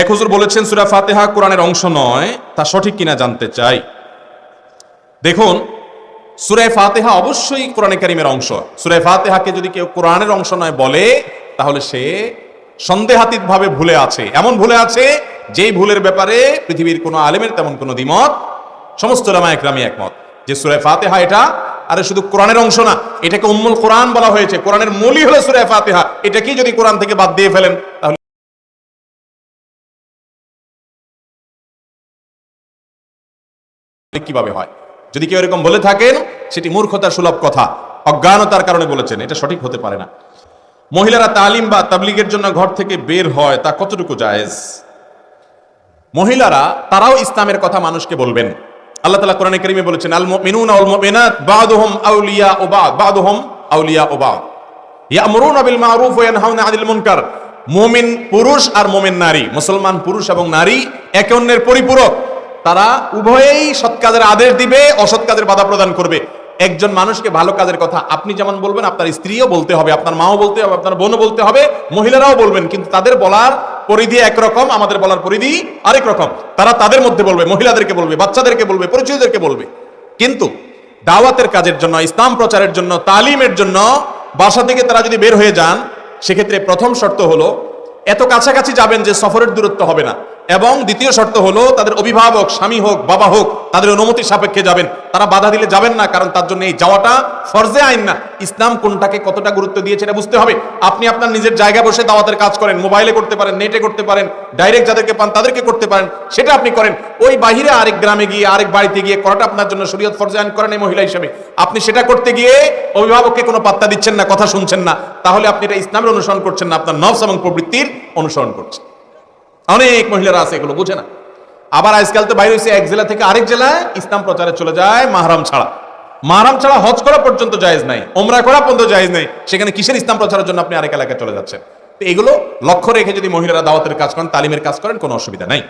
এক হুজুর বলেছেন, সুরা ফাতেহা কোরআনের অংশ নয়, তা সঠিক কিনা জানতে চাই। দেখুন সুরায় ফাতেহা অবশ্যই কোরআনে কারিমের অংশ। সুরায় ফাতেহাকে যদি কেউ কোরআনের অংশ নয় বলে, তাহলে সে সন্দেহাতীত ভাবে ভুলে আছে। এমন ভুলে আছে, যেই ভুলের ব্যাপারে পৃথিবীর কোনো আলেমের তেমন কোনো দ্বিমত, সমস্ত রামা একরামি একমত। যে সুরায় ফাতেহা এটা, আরে শুধু কোরআনের অংশ না, এটাকে উম্মুল কোরআন বলা হয়েছে। কোরআনের মূলই হলো সুরায় ফাতেহা। এটাকেই যদি কোরআন থেকে বাদ দিয়ে ফেলেন, তাহলে কীভাবে হয়? যদি কেউ এরকম বলে থাকেন, সেটি মূর্খতার সুলভ কথা। অজ্ঞানতার কারণে বলেছেন, এটা সঠিক হতে পারে না। মহিলারা তালিম বা তাবলিগের জন্য ঘর থেকে বের হয়, তা কতটুকু জায়েজ? মহিলারা, তারাও ইসলামের কথা মানুষকে বলবেন। আল্লাহ তালা কোরআনে কারিমে বলেছেন, আল মুমিনুন আল মুমিনাত বাদুহুম আউলিয়া ও বাদ, বাদুহুম আউলিয়া ও বাদ। ইয়ামুরুনা বিল মারুফ ওয়া ইয়ানহাউনা আনিল মুনকার। মুমিন পুরুষ আর মুমিন নারী, মুসলমান পুরুষ এবং নারী, একে অন্যের পরিপূরক। তারা উভয়েই সৎ কাজের আদেশ দিবে, অসৎ কাজের বাধা প্রদান করবে। একজন মানুষকে ভালো কাজের কথা আপনি যেমন বলবেন, আপনার স্ত্রীও বলতে হবে, আপনার মাও বলতে হবে, আপনার বোনও বলতে হবে, মহিলারাও বলবেন, কিন্তু তাদের বলার পরিধি একরকম আমাদের বলার পরিধি আরেক রকম। তারা তাদের মধ্যে বলবে, মহিলাদেরকে বলবে, বাচ্চাদেরকে বলবে পরিচয়দেরকে বলবে। কিন্তু দাওয়াতের কাজের জন্য, ইসলাম প্রচারের জন্য, তালিমের জন্য বাসা থেকে তারা যদি বের হয়ে যান, সেক্ষেত্রে প্রথম শর্ত হলো, এত কাছাকাছি যাবেন যে সফরের দূরত্ব হবে না। এবং দ্বিতীয় শর্ত হলো তাদের অভিভাবক স্বামী হোক, বাবা হোক, তাদের অনুমতি সাপেক্ষে যাবেন। তারা বাধা দিলে যাবেন না, কারণ তার জন্য এই যাওয়াটা ফরজে আইন না। ইসলাম কোনটাকে কতটা গুরুত্ব দিয়েছে এটা বুঝতে হবে। আপনি আপনার নিজের জায়গায় বসে দাওয়াতের কাজ করেন, মোবাইলে করতে পারেন, নেটে করতে পারেন, ডাইরেক্ট যাদেরকে পান তাদেরকে করতে পারেন, সেটা আপনি করেন। ওই বাহিরে আরেক গ্রামে গিয়ে, আরেক বাড়িতে গিয়ে করাটা আপনার জন্য শরীয়ত ফরজে আইন করেন এই মহিলা হিসেবে। আপনি সেটা করতে গিয়ে অভিভাবককে কোনো পাত্তা দিচ্ছেন না, কথা শুনছেন না। তাহলে আপনি এটা ইসলামের অনুসরণ করছেন না, আপনার নফস এবং প্রবৃত্তির অনুসরণ করছেন। অনেক মহিলারা আছে, এগুলো বুঝে না। আবার আজকাল তো বাইরে এক জেলা থেকে আরেক জেলায় ইসলাম প্রচারে চলে যায় মাহারাম ছাড়া। মাহরাম ছাড়া হজ করা পর্যন্ত জায়েজ নাই ওমরা করা পর্যন্ত জায়েজ নাই। সেখানে কিসের ইসলাম প্রচারের জন্য আপনি আরেক এলাকায় চলে যাচ্ছেন? তো এগুলো লক্ষ্য রেখে যদি মহিলারা দাওয়াতের কাজ করেন, তালিমের কাজ করেন, কোনো অসুবিধা নাই।